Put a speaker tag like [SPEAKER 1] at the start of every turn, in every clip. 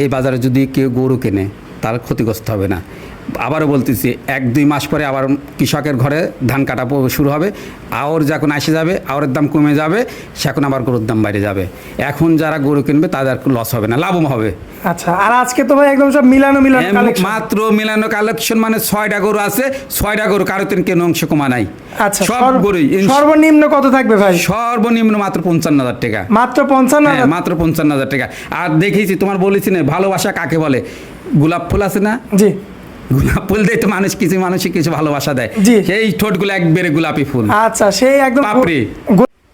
[SPEAKER 1] এই বাজারে যদি কেউ গরু কেনে তার ক্ষতিগ্রস্ত হবে না। আবারও বলতেছি এক দুই মাস পরে আবার কৃষকের ঘরে ধান কাটা শুরু হবে। আওর যখন আসে যাবে আওরের দাম কমে যাবে সে এখন আবার গরুর দাম বাইরে যাবে। এখন যারা গরু কিনবে তাদের লস হবে না লাভও হবে।
[SPEAKER 2] আচ্ছা আর আজকে তো ভাই একদম সব মিলানো মিলানো
[SPEAKER 1] মাত্র মিলানো কালেকশন মানে ছয়টা গরু আছে ছয়টা গরু কারও তিন কেন অংশ কমা নাই।
[SPEAKER 2] আচ্ছা
[SPEAKER 1] সব গরুই
[SPEAKER 2] সর্বনিম্ন কত থাকবে ভাই?
[SPEAKER 1] সর্বনিম্ন মাত্র পঞ্চান্ন হাজার টাকা।
[SPEAKER 2] মাত্র পঞ্চান্ন
[SPEAKER 1] হ্যাঁ, মাত্র পঞ্চান্ন হাজার টাকা। আর দেখেছি তোমার বলেছি না ভালোবাসা কাকে বলে? গোলাপ ফুল আছে না?
[SPEAKER 2] জি।
[SPEAKER 1] গোলাপ ফুল দিয়ে তো মানুষ কিছু কিছু ভালোবাসা দেয়। সেই ঠোঁটগুলো একবারে গোলাপি ফুল
[SPEAKER 2] আচ্ছা সেই একদম
[SPEAKER 1] পাপড়ি।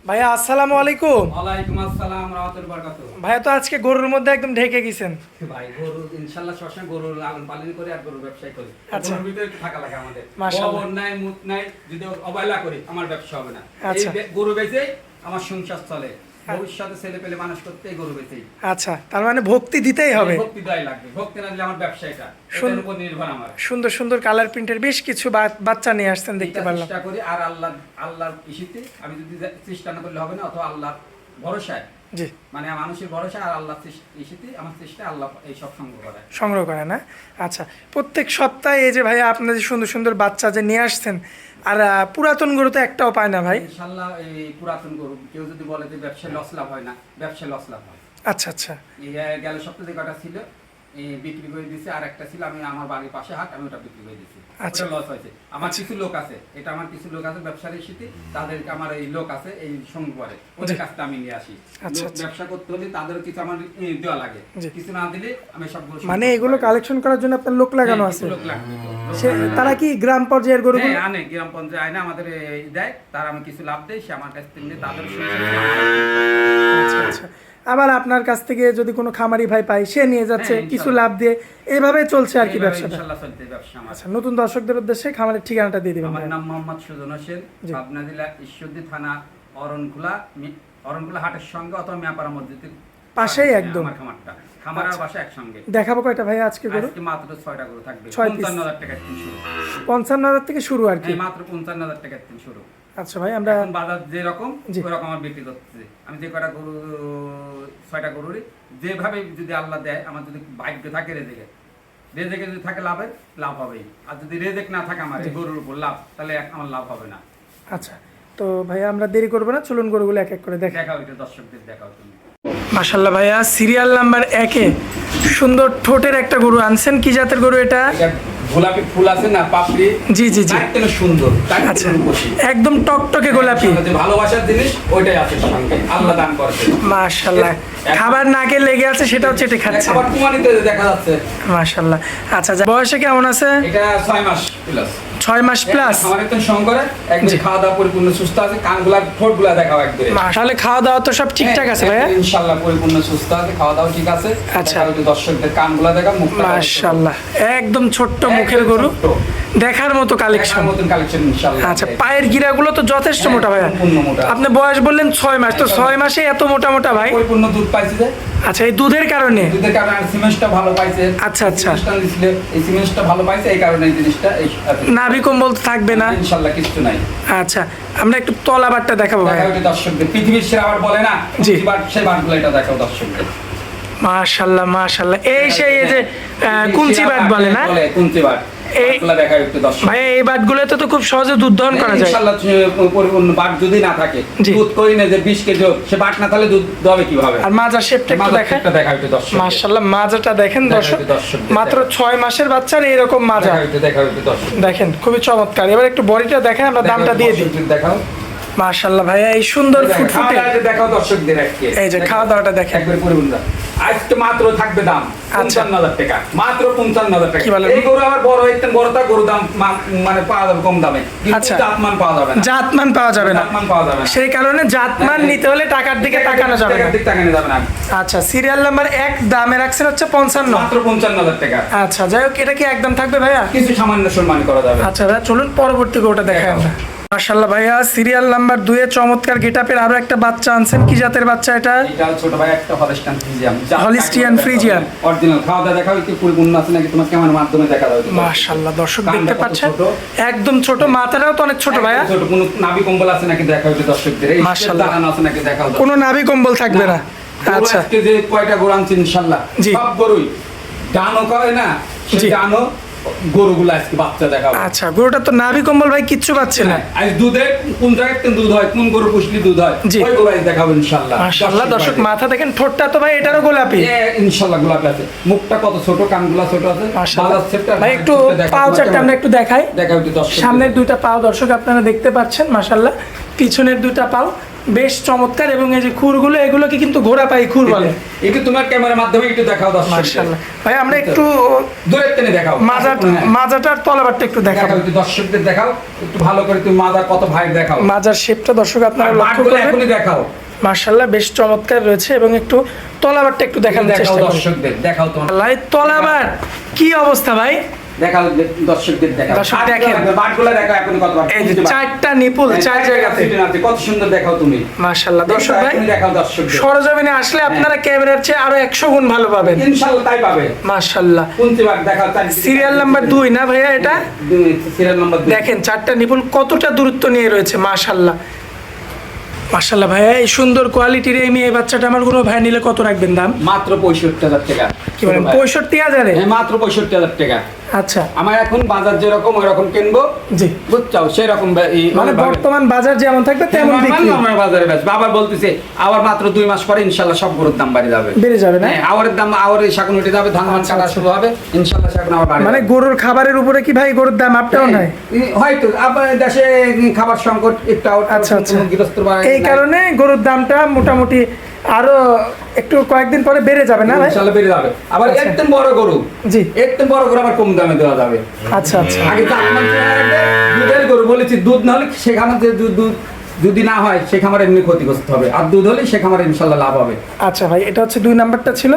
[SPEAKER 2] ভাইয়া আসসালামু আলাইকুম
[SPEAKER 1] ওয়ালাইকুম আসসালাম রাহমাতুল্লাহি বারাকাতুহু
[SPEAKER 2] ভাইয়া তো আজকে গরুর মধ্যে একদম ঢেকে গেছেন
[SPEAKER 1] ভাই গরু ইনশাআল্লাহ সবসময় গরু লালন পালন করে আর গরু ব্যবসায় করি
[SPEAKER 2] আচ্ছা।
[SPEAKER 1] গরুর ভিতরে থাকা লাগে আমাদের
[SPEAKER 2] মাশাআল্লাহ।
[SPEAKER 1] নাই মুখ নাই যদি অবহেলা করি আমার ব্যবসা হবে না এই
[SPEAKER 2] আচ্ছা।
[SPEAKER 1] গরু বেচে আমার সংসার চলে ভবিষ্যতে ছেলে পেলে মানুষ করতে এই গরু বেচেই।
[SPEAKER 2] আচ্ছা তার মানে ভক্তি দিতেই হবে।
[SPEAKER 1] ভক্তি দেয় লাগবে। ভক্তি না দিলে আমার ব্যবসা এটা। এটার উপর নির্ভর আমার।
[SPEAKER 2] সুন্দর সুন্দর কালার প্রিন্টের বেশ কিছু বাচ্চা নিয়ে আসছেন দেখতে পারলাম।
[SPEAKER 1] চেষ্টা করি আর আল্লাহ আল্লাহর ইসিতে আমি যদি চেষ্টা না করলে হবে না অথবা আল্লাহর ভরসায়।
[SPEAKER 2] জি।
[SPEAKER 1] মানে মানুষের ভরসা আর আল্লাহ ইসিতে আমার চেষ্টা আল্লাহ এই সব সংগ্রহ করে
[SPEAKER 2] সংগ্রহ করে না? আচ্ছা প্রত্যেক সপ্তাহে এই যে ভাইয়া আপনার যে সুন্দর সুন্দর বাচ্চা যে নিয়ে আসছেন আর পুরাতন গরু তো একটাও পায় না ভাই?
[SPEAKER 1] ইনশাল্লাহ এই পুরাতন গরু কেউ যদি বলে যে ব্যবসায় লস লাভ হয় না ব্যবসায় লস লাভ হয়।
[SPEAKER 2] আচ্ছা আচ্ছা।
[SPEAKER 1] গেল সপ্তাহে কটা ছিল বিক্রি করে দিয়েছে আর একটা ছিল আমি আমার বাড়ির পাশে হাট আমি ওটা বিক্রি করে দিয়েছি
[SPEAKER 2] আচ্ছা।
[SPEAKER 1] লস হয়েছে। আমার কিছু লোক আছে এটা আমার কিছু লোক আছে ব্যবসার ইস্যুতে তাদেরকে আমার এই লোক আছে এই সঙ্গ করে ওদের কাছটা আমি নিয়ে আসি।
[SPEAKER 2] আচ্ছা, আচ্ছা।
[SPEAKER 1] ব্যবসা করতে হলে তাদেরও কিছু আমার দেওয়া লাগে। কিছু না দিলে আমি সবগুলো
[SPEAKER 2] মানে এগুলো কালেকশন করার জন্য আপনার লোক লাগানো
[SPEAKER 1] হ্যাঁ,
[SPEAKER 2] আছে।
[SPEAKER 1] লোক লাগানো
[SPEAKER 2] তারা কি গ্রাম পর্যায়ের গরুগুলো
[SPEAKER 1] হ্যাঁ, আনে গ্রাম পঞ্চায়েত আইনে আমাদের দেয়। তারা আমি কিছু লাভ দেয় সে আমার কাছ থেকে তাদের
[SPEAKER 2] আচ্ছা আচ্ছা। আবার আপনার কাছ থেকে যদি কোনো খামারি ভাই পায় সে নিয়ে যাচ্ছে
[SPEAKER 1] হ্যাঁ,
[SPEAKER 2] কিছু লাভ দিয়ে। এইভাবে চলছে আর কি
[SPEAKER 1] ব্যবসা
[SPEAKER 2] আচ্ছা নতুন দর্শকদের উদ্দেশ্যে খামারের ঠিকানাটা দিয়ে দিবেন
[SPEAKER 1] আমার নাম মোহাম্মদ সুজন হোসেন পাবনা জেলা ঈশ্বরদী থানা অরণখোলা মি- অরণখোলা হাটের সঙ্গে অথবা মিয়াপাড়া মসজিদের
[SPEAKER 2] পাশেই একদম।
[SPEAKER 1] খামারটা। খামার আর বাসা একসঙ্গে।
[SPEAKER 2] দেখাবো কয়টা ভাই আজকে গরু?
[SPEAKER 1] আজকে মাত্র ছয়টা গরু থাকবে।
[SPEAKER 2] ছয় piece।
[SPEAKER 1] পঞ্চান্ন হাজার টাকা তিন শুরু।
[SPEAKER 2] পঞ্চান্ন হাজার থেকে শুরু আর কি।
[SPEAKER 1] হ্যাঁ, মাত্র পঞ্চান্ন হাজার টাকা তিন শুরু।
[SPEAKER 2] আচ্ছা ভাই আমরা
[SPEAKER 1] এখন বাজার যেরকম। ওরকম আমার বিক্রি করতেছি। আমি যে কটা গরু ছয়টা গরুরই যেভাবে যদি আল্লাহ দেয় আমার যদি ভাগ্য থাকে রেজেকে। রেজেকে যদি থাকে লাভের লাভ হবেই। আর যদি রেজেক না থাকে আমার গরুর উপর লাভ তাহলে আমার লাভ হবে না।
[SPEAKER 2] আচ্ছা তো ভাইয়া আমরা দেরি করব না চলুন গরুগুলো এক এক করে দেখ।
[SPEAKER 1] দেখাও এটা দর্শকদের দেখাও তুমি।
[SPEAKER 2] মাশাল্লাহ ভাইয়া সিরিয়াল নাম্বার একে সুন্দর ঠোঁটের একটা গরু আনছেন। কি জাতের গরু এটা
[SPEAKER 1] গোলাপি ফুল আছে না পাপড়ি?
[SPEAKER 2] জি জি জি।
[SPEAKER 1] দেখতে সুন্দর
[SPEAKER 2] আচ্ছা। একদম টকটকে গোলাপি।
[SPEAKER 1] ভালোবাসার জিনিস ওইটাই আছে সঙ্গে। আল্লাহ দান করছে
[SPEAKER 2] মাশাআল্লাহ। খাবার নাকে লেগে আছে সেটাও চেটে খাচ্ছে।
[SPEAKER 1] খাবার কুমারিতে দেখা যাচ্ছে।
[SPEAKER 2] মাশাআল্লাহ। আচ্ছা বয়সে কেমন আছে?
[SPEAKER 1] এটা 6 মাস প্লাস
[SPEAKER 2] ছয় মাস প্লাস
[SPEAKER 1] আমার একদম সঙ্গরে একদম খাওয়া দাওয়া পরিপূর্ণ সুস্থ আছে কানগুলা ঠোঁটগুলা দেখাও একবারে
[SPEAKER 2] তাহলে খাওয়া দাওয়া তো সব ঠিকঠাক আছে ভাইয়া?
[SPEAKER 1] একদম ইনশাআল্লাহ পরিপূর্ণ সুস্থ আছে খাওয়া দাওয়া ঠিক আছে।
[SPEAKER 2] আচ্ছা।
[SPEAKER 1] একটু দর্শকদের কানগুলা দেখা মুখ
[SPEAKER 2] মাশাল্লাহ একদম ছোট্ট মুখের গরু। দেখার মতো কালেকশন
[SPEAKER 1] মতন কালেকশন ইনশাআল্লাহ।
[SPEAKER 2] আচ্ছা পায়ের গিরাগুলো তো যথেষ্ট
[SPEAKER 1] হ্যাঁ,
[SPEAKER 2] মোটা ভাইয়া। আপনি বয়স বললেন ছয় মাস তো ছয় মাসে এত মোটা মোটা ভাই?
[SPEAKER 1] পরিপূর্ণ দুধ পাইছে যে।
[SPEAKER 2] আচ্ছা এই দুধের কারণে?
[SPEAKER 1] দুধের কারণে সিমেন্টটা ভালো পাইছে।
[SPEAKER 2] আচ্ছা, আচ্ছা।
[SPEAKER 1] এই সিমেন্টটা ভালো পাইছে এই কারণে এই জিনিসটা
[SPEAKER 2] নাভি কম্বল থাকবে না।
[SPEAKER 1] ইনশাআল্লাহ কিছু নাই।
[SPEAKER 2] আচ্ছা আমরা একটু তলাবারটা দেখাবো
[SPEAKER 1] ভাই দর্শকদের। পৃথিবীর সেরা আবার বলে না
[SPEAKER 2] জি।
[SPEAKER 1] জি বাট সেই বাটগুলো এটা দেখাও দর্শকদের।
[SPEAKER 2] মাশাল্লাহ মাশাল্লাহ এই সেই এই যে কুঞ্চি বাট বলে না?
[SPEAKER 1] কুঞ্চি বাট
[SPEAKER 2] এই-
[SPEAKER 1] বাটগুলো দেখাও একটু দর্শক।
[SPEAKER 2] ভাই এই বাটগুলোতে তো খুব সহজে দুধ দহন করা যায়।
[SPEAKER 1] ইনশাআল্লাহ বাট যদি না থাকে দুধ করি না যে 20 কেজি সে বাট না তাহলে দুধ দেবে কীভাবে?
[SPEAKER 2] আর মাজার শেপটা একটু দেখেন।
[SPEAKER 1] শেপটা একটু দর্শক
[SPEAKER 2] মাশাল্লাহ মাজাটা দেখেন দর্শক। মাত্র মাসের বাচ্চার এরকম মাজা
[SPEAKER 1] একটু দর্শক।
[SPEAKER 2] দেখেন খুবই চমৎকার। এবার একটু বডিটা দেখেন আমরা দামটা দিয়ে দিই।
[SPEAKER 1] দেখাও।
[SPEAKER 2] মাশাল্লাহ ভাইয়া এই সুন্দর
[SPEAKER 1] দেখাও,
[SPEAKER 2] ফুটফুটে।
[SPEAKER 1] দেখাও দর্শকদের
[SPEAKER 2] এই যে খাওয়া দাওয়াটা দেখেন।
[SPEAKER 1] একবারে। আজকে মাত্র থাকবে দাম পঞ্চান্ন হাজার টাকা। মাত্র পঞ্চান্ন হাজার টাকা। এই গরু আবার বড় বড়টা গরু দাম মানে পাওয়া যাবে কম দামে।
[SPEAKER 2] আচ্ছা।
[SPEAKER 1] জাতমান পাওয়া যাবে না।
[SPEAKER 2] জাতমান পাওয়া যাবে না।
[SPEAKER 1] জাতমান পাওয়া যাবে
[SPEAKER 2] সেই কারণে জাতমান নিতে হলে টাকার দিকে তাকানো যাবে না।
[SPEAKER 1] দিক তাকানো যাবে না।
[SPEAKER 2] আচ্ছা সিরিয়াল নাম্বার এক দামে রাখছেন হচ্ছে পঞ্চান্ন।
[SPEAKER 1] মাত্র পঞ্চান্ন হাজার টাকা।
[SPEAKER 2] আচ্ছা যাই হোক এটা কি একদম থাকবে ভাইয়া?
[SPEAKER 1] কিছু সামান্য সম্মান করা যাবে।
[SPEAKER 2] আচ্ছা ভাইয়া চলুন পরবর্তী গোটা দেখাই আমরা। মাশাল্লাহ ভাইয়া সিরিয়াল নাম্বার দুয়ে চমৎকার গেটাপের আরও একটা বাচ্চা আনছেন। কি জাতের বাচ্চা এটা?
[SPEAKER 1] এটা ছোট ভাই একটা Holstein Friesian
[SPEAKER 2] Holstein Friesian।
[SPEAKER 1] Original খাওয়া দাওয়া দেখাও কি পরিপূর্ণ আছে নাকি? তোমার কেমন মাধ্যমে দেখা দাও।
[SPEAKER 2] মাশাল্লাহ দর্শক দেখতে পাচ্ছেন? একদম ছোট মাথাটাও তো অনেক ছোট ভাইয়া।
[SPEAKER 1] ছোট। কোনো নাভি কম্বল আছে নাকি? দেখাও একটু দর্শকদের। এই
[SPEAKER 2] মাশাআল্লাহ।
[SPEAKER 1] দাঁড়ানো আছে নাকি? দেখাও
[SPEAKER 2] কোনো নাভি কম্বল থাকবে না। আচ্ছা।
[SPEAKER 1] আজকে যে কয়টা গরু আনছি ইনশাল্লাহ
[SPEAKER 2] জি।
[SPEAKER 1] সব গরুই। ডানো করে না। সেই ডানো গরুগুলো আজকে বাচ্চা দেখাবো।
[SPEAKER 2] আচ্ছা গরুটা তো নাভি কম্বল ভাই কিচ্ছু পাচ্ছে না।
[SPEAKER 1] আজ দুধে কোন জায়গায় দুধ হয় কোন গরু পুষলি দুধ হয়। ওই গরু আজ দেখাবো ইনশাল্লাহ
[SPEAKER 2] মাশাআল্লাহ দর্শক মাথা দেখেন ঠোঁটটা তো ভাই এটারও গোলাপি।
[SPEAKER 1] এ, ইনশাল্লাহ গোলাপি আছে। মুখটা কত ছোট কানগুলা ছোট আছে।
[SPEAKER 2] মাশাআল্লাহ। ভাই একটু পাও চারটা আমরা একটু দেখাই।
[SPEAKER 1] একটু দর্শক
[SPEAKER 2] সামনের দুইটা পাও দর্শক আপনারা দেখতে পাচ্ছেন মাশাল্লাহ পিছনের দুইটা পাও। বেশ চমৎকার এবং এই যে খুরগুলো এগুলোকে কিন্তু ঘোড়া পাই খুর বলে।
[SPEAKER 1] একটু তোমার ক্যামেরার মাধ্যমে একটু দেখাও দর্শক।
[SPEAKER 2] মাশাল্লাহ ভাই আমরা একটু
[SPEAKER 1] দূরের টেনে দেখাও।
[SPEAKER 2] মাজা
[SPEAKER 1] হ্যাঁ।
[SPEAKER 2] মাজাটার তলাবারটা একটু
[SPEAKER 1] দেখাও। একটু দর্শকদের দেখাও। একটু ভালো করে তুমি মাজা কত ভাই দেখাও।
[SPEAKER 2] মাজার শেপটা দর্শক আপনারা লক্ষ্য করবেন।
[SPEAKER 1] এখনই দেখাও।
[SPEAKER 2] মাশাল্লাহ বেশ চমৎকার রয়েছে এবং একটু তলাবারটা একটু দেখানোর
[SPEAKER 1] দেখাও
[SPEAKER 2] চেষ্টা
[SPEAKER 1] দর্শকদের দেখাও তোমার।
[SPEAKER 2] তলাবার কি অবস্থা ভাই?
[SPEAKER 1] দেখাও দর্শকদের দেখাও।
[SPEAKER 2] দর্শক দেখেন।
[SPEAKER 1] বাটগুলো দেখাও এখন কত
[SPEAKER 2] এই যে চারটা নিপুল চার জায়গাতে।
[SPEAKER 1] কত সুন্দর দেখাও তুমি।
[SPEAKER 2] মাশাল্লাহ দর্শক ভাই
[SPEAKER 1] দেখাও দর্শকদের।
[SPEAKER 2] সরজমিনে আসলে আপনারা ক্যামেরার চেয়ে আরও একশো গুণ ভালো পাবেন।
[SPEAKER 1] ইনশাআল্লাহ তাই পাবে।
[SPEAKER 2] মাশাল্লাহ
[SPEAKER 1] কোনটি বার দেখাও
[SPEAKER 2] সিরিয়াল নাম্বার দুই না ভাইয়া এটা?
[SPEAKER 1] সিরিয়াল নাম্বার দুই।
[SPEAKER 2] দেখেন চারটা নিপুল কতটা দূরত্ব নিয়ে রয়েছে মাশাল্লাহ মাশাল্লাহ ভাইয়া এই সুন্দর কোয়ালিটির এই মেয়ে বাচ্চাটা আমার কোনো ভাই নিলে কত রাখবেন দাম?
[SPEAKER 1] মাত্র পঁয়ষট্টি হাজার টাকা।
[SPEAKER 2] কি বলেন পঁয়ষট্টি হাজারে?
[SPEAKER 1] হ্যাঁ, মাত্র পঁয়ষট্টি হাজার টাকা।
[SPEAKER 2] আচ্ছা।
[SPEAKER 1] আমার এখন বাজার যেরকম ওই রকম কিনবো।
[SPEAKER 2] জি।
[SPEAKER 1] বুঝছ সেরকম
[SPEAKER 2] মানে বর্তমান বাজার যেমন থাকবে তেমন
[SPEAKER 1] normal
[SPEAKER 2] বিক্রি।
[SPEAKER 1] normal বাজারে বেচবো। আবার বলতেছে আবার মাত্র দুই মাস পরে ইনশাল্লাহ সব গরুর দাম বাড়ে যাবে।
[SPEAKER 2] বেড়ে যাবে না?
[SPEAKER 1] হ্যাঁ, আওয়ারের দাম আওয়ারের শাকুন উঠে যাবে ধান মান
[SPEAKER 2] আচ্ছা,
[SPEAKER 1] কাটা
[SPEAKER 2] আচ্ছা।
[SPEAKER 1] শুরু হবে ইনশাল্লাহ শাকুন আবার বাড়ে
[SPEAKER 2] মানে গরুর খাবারের উপরে কি ভাই গরুর দাম আপ ডাউন হয়?
[SPEAKER 1] এই, হয়তো। আবার দেশে খাবার সংকট একটু
[SPEAKER 2] আচ্ছা আচ্ছা। এই কারণে গরুর দামটা মোটামুটি আরও একটু কয়েকদিন পরে বেড়ে যাবে না ভাই?
[SPEAKER 1] ইনশাল্লাহ বেড়ে যাবে। আবার
[SPEAKER 2] আচ্ছা।
[SPEAKER 1] একদম বড় গরু।
[SPEAKER 2] জি।
[SPEAKER 1] একদম বড় গরু আবার কম দামে দেওয়া যাবে।
[SPEAKER 2] আচ্ছা আচ্ছা।
[SPEAKER 1] আগে তো আপনার দুধের গরু বলেছি দুধ না হলে সে যে দুধ যদি না হয় সে খামার এমনি ক্ষতিগ্রস্ত হবে। আর দুধ হলে সে খামার ইনশাল্লাহ লাভ হবে।
[SPEAKER 2] আচ্ছা ভাই এটা হচ্ছে দুই নাম্বারটা ছিল।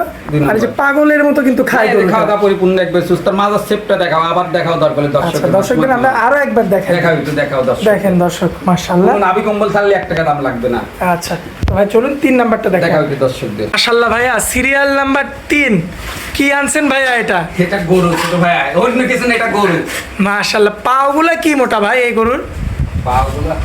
[SPEAKER 2] আর যে পাগলের মতো কিন্তু খাই
[SPEAKER 1] হ্যাঁ, খাওয়া দাওয়া পরিপূর্ণ একবার সুস্থ। মাজার সেপটা দেখাও আবার দেখাও দরকার হলে
[SPEAKER 2] আচ্ছা
[SPEAKER 1] দর্শক
[SPEAKER 2] দর্শকদের আমরা আরও একবার দেখাই।
[SPEAKER 1] দেখাও একটু দেখাও দর্শক
[SPEAKER 2] দেখেন দর্শক মাশাল্লাহ
[SPEAKER 1] নাবি কম্বল থাকলে এক টাকা দাম লাগবে না।
[SPEAKER 2] আচ্ছা তো ভাই চলুন তিন নাম্বারটা দেখাই।
[SPEAKER 1] দেখাও একটু দর্শকদের।
[SPEAKER 2] মাশাল্লাহ ভাইয়া সিরিয়াল নাম্বার তিন। কি আনছেন ভাইয়া এটা?
[SPEAKER 1] এটা গরু ছোট ভাই অন্য কিছু না এটা গরু।
[SPEAKER 2] মাশাল্লাহ পাওগুলা কি মোটা ভাই এই গরুর?
[SPEAKER 1] পাগুলা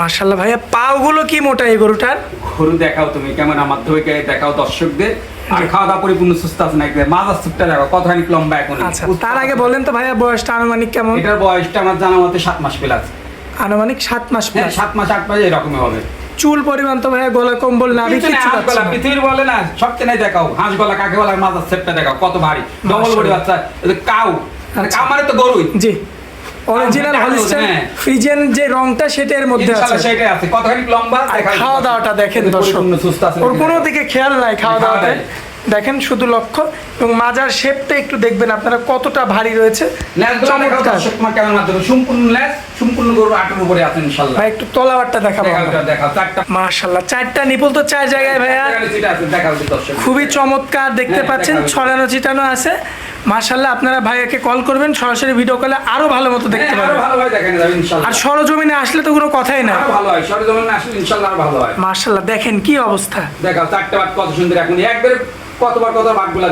[SPEAKER 2] মাশাল্লাহ ভাইয়া পাওগুলো কি মোটা এই গরুটার?
[SPEAKER 1] গরু দেখাও তুমি মাধ্যমে দেখাও দর্শকদের। আর খাওয়া দাওয়া পরিপূর্ণ সুস্থ আছে নাকি? মাজার সুপটা কতখানি লম্বা এখন।
[SPEAKER 2] আচ্ছা তার আগে বলেন তো ভাইয়া বয়সটা আনুমানিক কেমন?
[SPEAKER 1] এটার বয়সটা আমার জানা মতে সাত মাস প্লাস।
[SPEAKER 2] আনুমানিক সাত মাস
[SPEAKER 1] হ্যাঁ
[SPEAKER 2] প্লাস।
[SPEAKER 1] সাত মাস আট মাস এরকমই হবে।
[SPEAKER 2] চুল পরিমাণ তো ভাইয়া গলা কম্বল কিচ্ছু
[SPEAKER 1] হাঁস
[SPEAKER 2] পাচ্ছে
[SPEAKER 1] গলা
[SPEAKER 2] না।
[SPEAKER 1] পৃথিবীর বলে না সবচেয়ে নাই দেখাও। হাঁস গলা কাকে বলে মাজার সেপটা দেখাও কত ভারী। ডবল বডি বাচ্চা কাউ। মানে
[SPEAKER 2] আচ্ছা।
[SPEAKER 1] তো গরুই।
[SPEAKER 2] জি। অরিজিনাল। ফ্রিজেন যে রংটা সেটা এর মধ্যে আছে।
[SPEAKER 1] সেটাই আছে। কতখানি লম্বা
[SPEAKER 2] খাওয়া দাওয়াটা দেখেন দর্শক। ওর কোনো দিকে খেয়াল নাই খাওয়া দাওয়াতে দেখেন শুধু লক্ষ্য এবং মাজার শেপটা একটু দেখবেন আপনারা কতটা ভারী রয়েছে।
[SPEAKER 1] সম্পূর্ণ গরু আটের উপরে আছে ইনশাআল্লাহ
[SPEAKER 2] ভাই একটু তলাবারটা দেখাবো
[SPEAKER 1] দেখাও চারটা।
[SPEAKER 2] নিপুল তো চার জায়গায় ভাইয়া। খুবই চমৎকার দেখতে
[SPEAKER 1] হ্যাঁ,
[SPEAKER 2] পাচ্ছেন ছড়ানো ছিটানো আছে। মাশাল্লাহ আপনারা ভাইয়াকে কল করবেন সরাসরি ভিডিও কলে আরও ভালো মতো দেখতে
[SPEAKER 1] হ্যাঁ, আরও ইনশাআল্লাহ
[SPEAKER 2] আর সরজমিনে আসলে তো কোনো কথাই না।
[SPEAKER 1] আরও ভালো হয় সরজমিনে আসলে ইনশাআল্লাহ ভালো হয়।
[SPEAKER 2] মাশাল্লাহ দেখেন কি অবস্থা।
[SPEAKER 1] দেখাও চারটে বাট কত সুন্দর এখন। একবারে কতবার কত বাটগুলা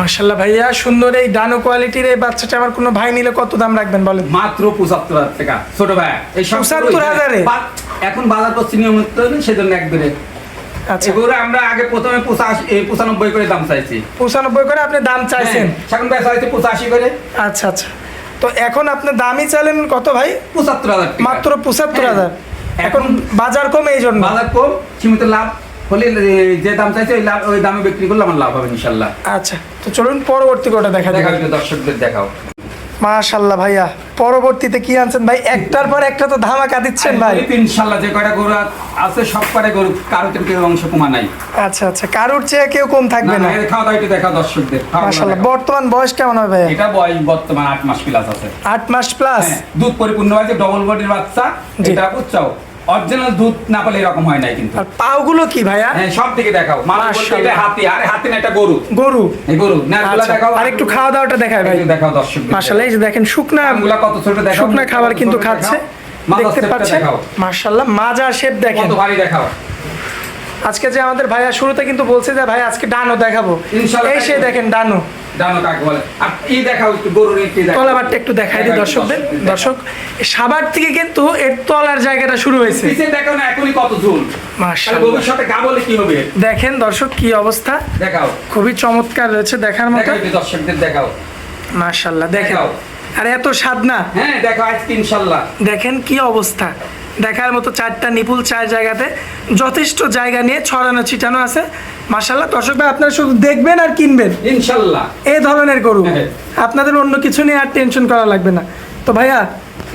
[SPEAKER 2] মাশাল্লাহ ভাইয়া সুন্দর এই ডানো কোয়ালিটির এই বাচ্চাটা আমার কোনো ভাই নিলে কত দাম রাখবেন বলেন?
[SPEAKER 1] মাত্র পঁচাত্তর হাজার টাকা ছোট ভাই। এই
[SPEAKER 2] 75,000 এ?
[SPEAKER 1] এখন বাজার করছি নিয়মিত সেজন্য একবারে এগুলো আমরা আগে প্রথমে পঁচানব্বই করে দাম চাইছি।
[SPEAKER 2] পঁচানব্বই করে আপনি দাম চাইছেন?
[SPEAKER 1] হ্যাঁ, এখন বেচা হয়েছে পঁচাশি করে।
[SPEAKER 2] আচ্ছা আচ্ছা। তো এখন আপনি দামই চাইলেন কত ভাই?
[SPEAKER 1] পঁচাত্তর হাজার
[SPEAKER 2] মাত্র পঁচাত্তর হাজার।
[SPEAKER 1] হ্যাঁ।
[SPEAKER 2] এখন বাজার কম এই জন্য।
[SPEAKER 1] বাজার কম সীমিত লাভ হলে যে দাম চাইছে ওই লাভ ওই দামে বিক্রি করলে আমার লাভ হবে ইনশাল্লাহ।
[SPEAKER 2] আচ্ছা তো চলুন পরবর্তী কোটা দেখা দেখা
[SPEAKER 1] দর্শকদের দেখাও।
[SPEAKER 2] মাশাল্লাহ ভাইয়া পরবর্তীতে কি আনছেন ভাই? একটার পর একটা তো ধামাকা দিচ্ছেন ভাই।
[SPEAKER 1] ইনশাআল্লাহ ইনশাল্লাহ যে কয়টা গরু আছে সব কয়টা গরু কারও কেউ অংশ কমা নাই।
[SPEAKER 2] আচ্ছা আচ্ছা কারোর চেয়ে কেউ কম থাকবে না
[SPEAKER 1] খাওয়া দাওয়া দেখা দর্শকদের
[SPEAKER 2] মাশাল্লাহ বর্তমান বয়স কেমন হবে ভাই
[SPEAKER 1] এটা বয়স বর্তমান 8 মাস প্লাস আছে।
[SPEAKER 2] 8 মাস প্লাস
[SPEAKER 1] হ্যাঁ, দুধ পরিপূর্ণ হয়েছে ডবল বডির বাচ্চা। এটা বুঝছ? অরিজিনাল দুধ না পেলে এরকম হয় নাই কিন্তু।
[SPEAKER 2] আর পাওগুলো কি ভাইয়া?
[SPEAKER 1] হ্যাঁ সব দেখাও। মানুষ এটা হাতি আরে হাতি না এটা গরু।
[SPEAKER 2] গরু।
[SPEAKER 1] এই গরু। নাচগুলা
[SPEAKER 2] আচ্ছা,
[SPEAKER 1] দেখাও।
[SPEAKER 2] আর একটু খাওয়া দাওয়াটা দেখায় ভাই
[SPEAKER 1] দেখাও দর্শক
[SPEAKER 2] মাশাল্লাহ এই যে দেখেন শুকনা
[SPEAKER 1] আমগুলা কত ছোট দেখাও।
[SPEAKER 2] শুকনা খাবার কিন্তু খাচ্ছে। দেখতে পাচ্ছেন?
[SPEAKER 1] দেখাও।
[SPEAKER 2] মাশাল্লাহ মাজা শেপ দেখেন।
[SPEAKER 1] কত ভারী দেখাও।
[SPEAKER 2] আজকে যে আমাদের ভাইয়া শুরুতে কিন্তু বলছে যে ভাই আজকে ডানো দেখাবো। এই সে। দেখেন ডানো
[SPEAKER 1] জানো কাকে বলে। আর ই দেখাও একটু গরুর
[SPEAKER 2] তলাবারটা একটু দেখাই দিই দর্শকদের
[SPEAKER 1] দর্শকদের।
[SPEAKER 2] দর্শক সাবার থেকে কিন্তু এর তলার জায়গাটা শুরু হয়েছে।
[SPEAKER 1] পিছে দেখো না এখনই কত ঝুল। ভবিষ্যতে গা বলে কি হবে?
[SPEAKER 2] দেখেন দর্শক কি অবস্থা।
[SPEAKER 1] দেখাও।
[SPEAKER 2] খুবই চমৎকার রয়েছে দেখার মতো।
[SPEAKER 1] দর্শকদের দেখাও।
[SPEAKER 2] মাশাল্লাহ
[SPEAKER 1] দেখাও।
[SPEAKER 2] আর এত স্বাদ না।
[SPEAKER 1] হ্যাঁ দেখো আজকে ইনশাল্লাহ
[SPEAKER 2] দেখেন কি অবস্থা। দেখার মতো চারটা নিপুল চার জায়গাতে যথেষ্ট জায়গা নিয়ে ছড়ানো ছিটানো আছে। মাশাল্লাহ দর্শক ভাই আপনারা শুধু দেখবেন আর কিনবেন।
[SPEAKER 1] ইনশাল্লাহ
[SPEAKER 2] এই ধরনের গরু।
[SPEAKER 1] হ্যাঁ।
[SPEAKER 2] আপনাদের অন্য কিছু নিয়ে আর টেনশন করা লাগবে না। তো ভাইয়া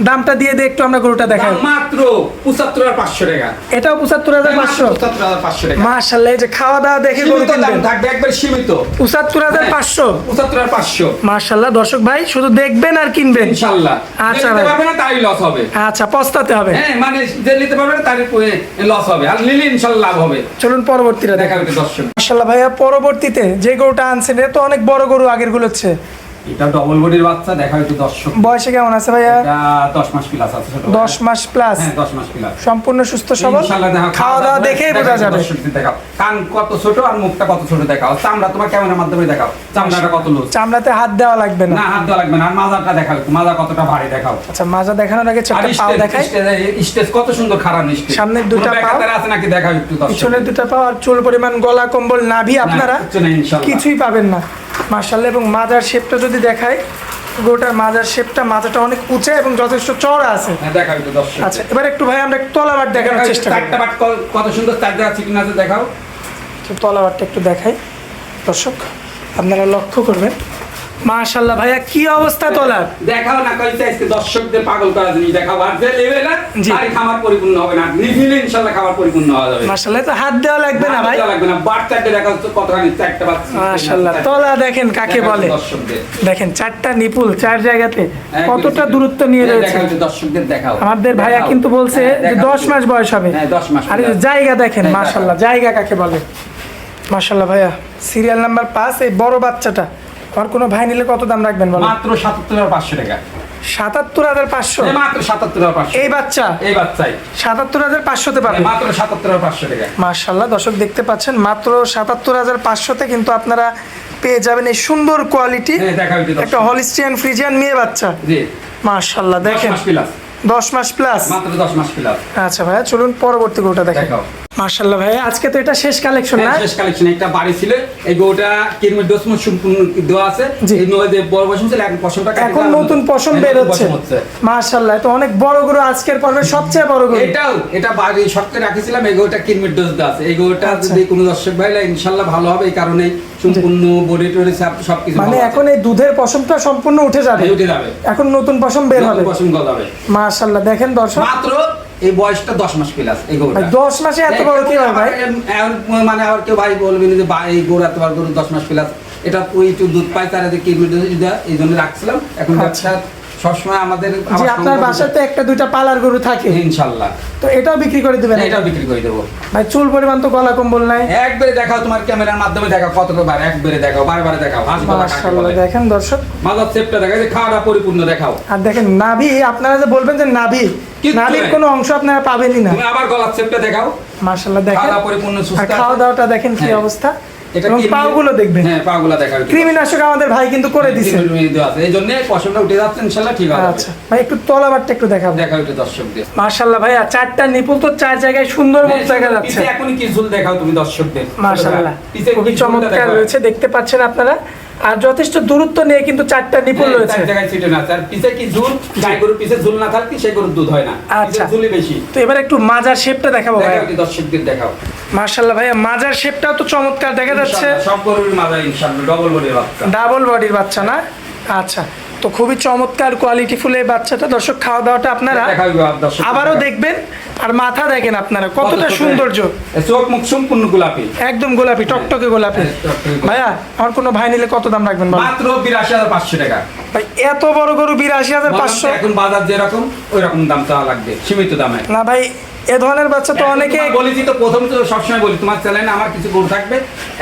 [SPEAKER 2] দামটা দিয়ে দিয়ে একটু আমরা গরুটা দেখাই।
[SPEAKER 1] মাত্র পঁচাত্তর হাজার পাঁচশো টাকা।
[SPEAKER 2] এটাও পঁচাত্তর হাজার পাঁচশো?
[SPEAKER 1] পঁচাত্তর হাজার পাঁচশো টাকা।
[SPEAKER 2] মাশাল্লাহ এই যে খাওয়া দাওয়া দেখে গরু কিনবেন।
[SPEAKER 1] থাকবে একবার সীমিত।
[SPEAKER 2] পঁচাত্তর হাজার পাঁচশো?
[SPEAKER 1] পঁচাত্তর হাজার পাঁচশো।
[SPEAKER 2] মাশাল্লাহ দর্শক ভাই শুধু দেখবেন আর কিনবেন।
[SPEAKER 1] ইনশাল্লাহ
[SPEAKER 2] আচ্ছা ভাই।
[SPEAKER 1] পারবে না তারই লস হবে।
[SPEAKER 2] আচ্ছা পস্তাতে হবে।
[SPEAKER 1] হ্যাঁ মানে যে নিতে পারবে না তারই লস হবে। আর নিলে ইনশাল্লাহ লাভ হবে।
[SPEAKER 2] চলুন পরবর্তীটা দেখা
[SPEAKER 1] হবে দর্শক।
[SPEAKER 2] মাশাল্লাহ ভাইয়া পরবর্তীতে যে গরুটা আনছেন এটা তো অনেক বড় গরু আগেরগুলো হচ্ছে
[SPEAKER 1] এটা ডবল বডির বাচ্চা দেখা দর্শক।
[SPEAKER 2] বয়সে কেমন আছে ভাইয়া?
[SPEAKER 1] এটা মাস প্লাস আছে ছোট
[SPEAKER 2] দশ মাস প্লাস
[SPEAKER 1] হ্যাঁ মাস প্লাস
[SPEAKER 2] সম্পূর্ণ সুস্থ সবল? খাওয়া দাওয়া দেখেই বোঝা যাবে।
[SPEAKER 1] দেখাও। কান কত ছোট আর মুখটা কত ছোট দেখাও। চামড়া তোমার ক্যামেরার মাধ্যমে দেখাও। চামড়াটা কত লুজ
[SPEAKER 2] চামড়াতে হাত দেওয়া লাগবে না।
[SPEAKER 1] না হাত দেওয়া লাগবে না। আর মাজাটা দেখাও মাজা কতটা ভারী দেখাও।
[SPEAKER 2] আচ্ছা মাজা দেখানোর আগে পাও
[SPEAKER 1] স্টেজ
[SPEAKER 2] দেখাই।
[SPEAKER 1] স্টেজ কত সুন্দর খারাপ স্টেজ
[SPEAKER 2] সামনের দুইটা পা।
[SPEAKER 1] আছে নাকি দেখাও একটু দর্শক
[SPEAKER 2] পিছনের দুটো পাও আর চুল পরিমাণ গলা কম্বল নাভি আপনারা। কিছুই পাবেন না। মার্শাল্লাহ এবং মাজার শেপটা যদি দেখায় গোটার মাজার শেপটা মাজাটা অনেক উঁচা এবং যথেষ্ট চড়া আছে।
[SPEAKER 1] হ্যাঁ
[SPEAKER 2] আচ্ছা এবার একটু ভাই আমরা একটু তলাবার দেখানোর চেষ্টা করি
[SPEAKER 1] তলাবাট কত সুন্দর চার জায়গা চিকেন আছে দেখাও।
[SPEAKER 2] তলাবাটটা একটু দেখাই দর্শক আপনারা লক্ষ্য করবেন। ভাইয়া কি অবস্থা তলার?
[SPEAKER 1] দেখাও না কইতে আজকে দর্শকদের পাগল করা জিনিস দেখাও। আর যে লেভেল না খাবার পরিপূর্ণ হবে না। নিভিলে ইনশাআল্লাহ খাবার পরিপূর্ণ যাবে।
[SPEAKER 2] তো হাত দেওয়া লাগবে না ভাই।
[SPEAKER 1] লাগবে না। দেখাও তো কতখানি চারটা বাট
[SPEAKER 2] মাশাল্লাহ তলা দেখেন কাকে বলে। দেখেন চারটা নিপুল চার জায়গাতে
[SPEAKER 1] হ্যাঁ,
[SPEAKER 2] কতটা দূরত্ব নিয়ে
[SPEAKER 1] হ্যাঁ,
[SPEAKER 2] রয়েছে।
[SPEAKER 1] দর্শকদের দেখাও।
[SPEAKER 2] আমাদের ভাইয়া কিন্তু বলছে
[SPEAKER 1] হ্যাঁ,
[SPEAKER 2] যে
[SPEAKER 1] দেখাও।
[SPEAKER 2] দশ
[SPEAKER 1] একটু।
[SPEAKER 2] মাস বয়স হবে।
[SPEAKER 1] হ্যাঁ, দশ মাস
[SPEAKER 2] আর। জায়গা দেখেন মাশাল্লাহ জায়গা কাকে বলে? মাশাল্লাহ ভাইয়া সিরিয়াল নাম্বার পাঁচ এই বড় বাচ্চাটা। আমার কোনো ভাই নিলে কত দাম রাখবেন বলো
[SPEAKER 1] মাত্র সাতাত্তর হাজার পাঁচশো টাকা।
[SPEAKER 2] সাতাত্তর হাজার পাঁচশো?
[SPEAKER 1] মাত্র সাতাত্তর হাজার পাঁচশো।
[SPEAKER 2] এই বাচ্চা?
[SPEAKER 1] এই বাচ্চাই।
[SPEAKER 2] সাতাত্তর হাজার পাঁচশোতে
[SPEAKER 1] মাত্র সাতাত্তর হাজার পাঁচশো টাকা।
[SPEAKER 2] মার্শাল্লাহ দর্শক দেখতে পাচ্ছেন মাত্র সাতাত্তর হাজার পাঁচশোতে কিন্তু আপনারা পেয়ে যাবেন এই সুন্দর কোয়ালিটি।
[SPEAKER 1] হ্যাঁ, একটু।
[SPEAKER 2] হলিস্টিয়ান ফ্রিজিয়ান মেয়ে বাচ্চা।
[SPEAKER 1] জি।
[SPEAKER 2] মার্শাল্লাহ দেখেন। দশ মাস প্লাস
[SPEAKER 1] মাত্র দশ মাস প্লাস
[SPEAKER 2] আচ্ছা ভাইয়া চলুন পরবর্তী দেখেন।
[SPEAKER 1] দেখাও।
[SPEAKER 2] মার্শাল্লাহ ভাইয়া আজকে তো এটা শেষ কালেকশন না?
[SPEAKER 1] হ্যাঁ, শেষ কালেকশন একটা বাড়ি ছিল এই ডোজ সম্পূর্ণ দেওয়া আছে। এই নয় যে বড় পশম ছিল এখন পশমটা
[SPEAKER 2] এখন নতুন পশম বের হচ্ছে। মার্শাল্লাহ তো অনেক বড় গরু আজকের পর্বে সবচেয়ে বড় গরু।
[SPEAKER 1] এটাও এটা বাড়ি রাখিছিলাম এই গরুটা কিরমির ডোজ দেওয়া আছে। এই গরুটা
[SPEAKER 2] আচ্ছা।
[SPEAKER 1] যদি কোনো দর্শক ভাইরা ইনশাল্লাহ ভালো হবে এই কারণে সম্পূর্ণ বডি সব কিছু
[SPEAKER 2] মানে এখন এই দুধের পশমটা সম্পূর্ণ উঠে যাবে?
[SPEAKER 1] উঠে যাবে।
[SPEAKER 2] এখন নতুন পশম বের হবে।
[SPEAKER 1] পশম গজাবে।
[SPEAKER 2] মার্শাল্লাহ দেখেন দর্শক।
[SPEAKER 1] মাত্র এই বয়সটা দশ মাস প্লাস এই গরুটা।
[SPEAKER 2] দশ মাসে এত বড় কি হয় ভাই?
[SPEAKER 1] মানে আবার কেউ ভাই বলবেন যে এই গরু এত বড় গরু দশ মাস প্লাস এটা ওই একটু দুধ পাই তারা যে কিডনি এই জন্য রাখছিলাম। এখন
[SPEAKER 2] আচ্ছা।
[SPEAKER 1] ব্যবসা সবসময় আমাদের
[SPEAKER 2] যে আপনার বাসাতে একটা দুইটা পালার গরু থাকে।
[SPEAKER 1] ইনশাল্লাহ।
[SPEAKER 2] তো এটাও বিক্রি করে দিবেন?
[SPEAKER 1] এটাও বিক্রি করে দেবো।
[SPEAKER 2] ভাই চুল পরিমাণ তো গলা কম্বল নাই।
[SPEAKER 1] একবারে দেখাও তোমার ক্যামেরার মাধ্যমে দেখাও কত বার একবারে দেখাও বারে বারে দেখাও
[SPEAKER 2] মাশাআল্লাহ দেখেন দর্শক।
[SPEAKER 1] মাদার সেপটা দেখাও যে খাওয়াটা পরিপূর্ণ দেখাও।
[SPEAKER 2] আর দেখেন নাভি আপনারা যে বলবেন যে নাভি নাভির কোনো অংশ আপনারা পাবেনই না।
[SPEAKER 1] তুমি আবার গলার সেপটা দেখাও।
[SPEAKER 2] মাশাআল্লাহ দেখেন।
[SPEAKER 1] খাওয়া পরিপূর্ণ সুস্থ
[SPEAKER 2] খাওয়া। দাওয়াটা দেখেন কি
[SPEAKER 1] হ্যাঁ।
[SPEAKER 2] অবস্থা।
[SPEAKER 1] এটা
[SPEAKER 2] পাগুলো দেখবেন।
[SPEAKER 1] হ্যাঁ পাগুলা দেখাও
[SPEAKER 2] কৃমিনাশক আমাদের ভাই কিন্তু করে দিছে
[SPEAKER 1] আছে। এই জন্য পশমটা উঠে যাচ্ছে ইনশাল্লাহ ঠিক হবে
[SPEAKER 2] আচ্ছা ভাই একটু তলাবারটা একটু দেখাবো।
[SPEAKER 1] দেখাও একটু দর্শকদের।
[SPEAKER 2] মাশাআল্লাহ ভাই আর চারটা নিপুল তো চার জায়গায় সুন্দর মতো দেখা যাচ্ছে।
[SPEAKER 1] এখন কি ঝুল দেখাও তুমি দর্শকদের।
[SPEAKER 2] মাশাআল্লাহ
[SPEAKER 1] পিছে
[SPEAKER 2] খুবই চমৎকার রয়েছে দেখতে পাচ্ছেন আপনারা। আর যথেষ্ট দূরত্ব নিয়ে কিন্তু চারটা নিপুল
[SPEAKER 1] হ্যাঁ,
[SPEAKER 2] রয়েছে।
[SPEAKER 1] জায়গায় ছিটে না। আর পিছে কি ঝুল? গাই গরুর পিছে ঝুল না থাকলে সেই গরুর দুধ হয় না।
[SPEAKER 2] আচ্ছা।
[SPEAKER 1] বেশি।
[SPEAKER 2] তো এবার একটু মাজার শেপটা দেখাবো ভাই
[SPEAKER 1] দর্শকদের দেখাও।
[SPEAKER 2] মাশাআল্লাহ ভাইয়া মাজার শেপটাও তো চমৎকার দেখা যাচ্ছে।
[SPEAKER 1] সব গরুর ডবল বডির বাচ্চা।
[SPEAKER 2] ডাবল বডির বাচ্চা না? আচ্ছা। তো খুবই চমৎকার কোয়ালিটি ফুল এই বাচ্চাটা। দর্শক খাওয়া দাওয়াটা আপনারা আবারও দেখবেন। আর মাথা দেখেন আপনারা কতটা সৌন্দর্য।
[SPEAKER 1] চোখ মুখ সম্পূর্ণ গোলাপি।
[SPEAKER 2] একদম গোলাপি টকটকে গোলাপি।
[SPEAKER 1] হ্যাঁ, টকটকে গোলাপি।
[SPEAKER 2] ভাইয়া আমার কোনো ভাই নিলে কত দাম রাখবেন
[SPEAKER 1] মাত্র বিরাশি হাজার পাঁচশো টাকা।
[SPEAKER 2] ভাই এত বড় গরু বিরাশি হাজার পাঁচশো?
[SPEAKER 1] এখন বাজার যেরকম ওই রকম দাম চাওয়া লাগবে সীমিত দামে।
[SPEAKER 2] না ভাই এ ধরনের বাচ্চা তো অনেকে
[SPEAKER 1] বলেছি তো প্রথম তো সবসময় বলি তোমার চ্যানেলে আমার কিছু গরু থাকবে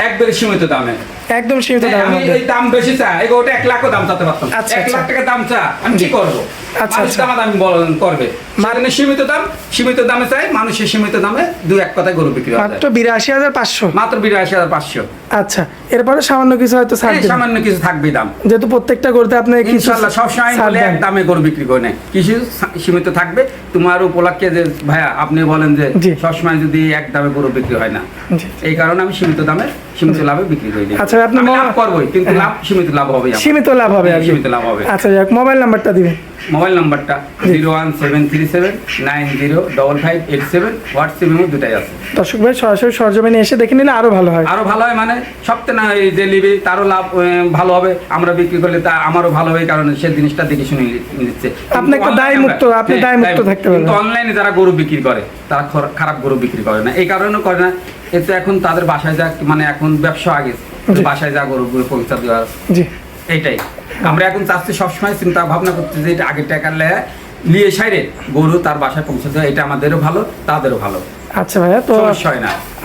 [SPEAKER 1] একবারে সীমিত দামে।
[SPEAKER 2] একদম সীমিত
[SPEAKER 1] হ্যাঁ,
[SPEAKER 2] দামের
[SPEAKER 1] আমি
[SPEAKER 2] মধ্যে।
[SPEAKER 1] এই দাম বেশি চা এই ওটা এক লাখও দাম চাতে পারতাম।
[SPEAKER 2] আচ্ছা,
[SPEAKER 1] এক
[SPEAKER 2] আচ্ছা।
[SPEAKER 1] লাখ টাকা দাম চা আমি কি করব?
[SPEAKER 2] আচ্ছা,
[SPEAKER 1] মানুষ
[SPEAKER 2] আচ্ছা।
[SPEAKER 1] দামা দামি করবে। মানে সীমিত দাম সীমিত দামে চাই মানুষের সীমিত দামে দু এক কথায় গরু বিক্রি হয়
[SPEAKER 2] মাত্র বিরাশি হাজার পাঁচশো?
[SPEAKER 1] মাত্র বিরাশি হাজার পাঁচশো।
[SPEAKER 2] আচ্ছা এরপরে সামান্য কিছু হয়তো ছাড়
[SPEAKER 1] এই
[SPEAKER 2] দিবেন।
[SPEAKER 1] সামান্য কিছু থাকবে দাম।
[SPEAKER 2] যেহেতু প্রত্যেকটা গরুতে আপনি কিছু
[SPEAKER 1] ইনশাল্লাহ সবসময়
[SPEAKER 2] ছাড়
[SPEAKER 1] বলে এক দামে গরু বিক্রি করে নেয়। কিছু সীমিত থাকবে। তোমার উপলক্ষে যে ভাইয়া আপনি বলেন যে
[SPEAKER 2] জি।
[SPEAKER 1] সবসময় যদি এক দামে গরু বিক্রি হয় না। এই কারণে আমি সীমিত দামে সীমিত লাভে বিক্রি করি
[SPEAKER 2] আচ্ছা, আপনি
[SPEAKER 1] লাভ করবই কিন্তু লাভ সীমিত লাভ হবে
[SPEAKER 2] সীমিত লাভ হবে
[SPEAKER 1] সীমিত লাভ হবে।
[SPEAKER 2] আচ্ছা যাক মোবাইল নাম্বারটা দিবেন।
[SPEAKER 1] মোবাইল নাম্বারটা zero one seven three seven nine zero double five eight seven WhatsApp এবং দুটাই আছে।
[SPEAKER 2] দর্শক ভাই সরাসরি সরজমিনে এসে দেখে নিলে আরও ভালো হয়।
[SPEAKER 1] আরও ভালো হয় মানে সপ্তাহে না এই যে নিবি তারও লাভ ভালো হবে। আমরা বিক্রি করলে তা আমারও ভালো হবে কারণ সে জিনিসটা দেখে শুনে নিচ্ছে।
[SPEAKER 2] আপনি একটা দায় মুক্ত, আপনি
[SPEAKER 1] হ্যাঁ,
[SPEAKER 2] দায় মুক্ত থাকতে পারবেন।
[SPEAKER 1] কিন্তু অনলাইনে যারা গরু বিক্রি করে তারা খারাপ গরু বিক্রি করে না। এই কারণে করে না। এতে এখন তাদের বাসায় যা মানে এখন ব্যবসা আগে। বাসায় যা গরুগুলো পৌঁছা দেওয়া
[SPEAKER 2] জি।
[SPEAKER 1] এইটাই। আমরা এখন চাচ্ছি সবসময় চিন্তা ভাবনা করতে যে এটা আগের টাকা নিয়ে সাইরে গরু তার বাসায় পৌঁছে দেওয়া এটা আমাদেরও ভালো তাদেরও ভালো।
[SPEAKER 2] আচ্ছা ভাইয়া তো
[SPEAKER 1] হয়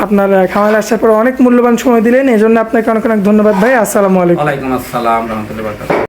[SPEAKER 2] আপনার খামার আসার পর অনেক মূল্যবান সময় দিলেন এই জন্য আপনাকে অনেক অনেক ধন্যবাদ ভাই আসসালামু আলাইকুম।
[SPEAKER 1] ওয়ালাইকুম আসসালাম রহমতুল্লাহ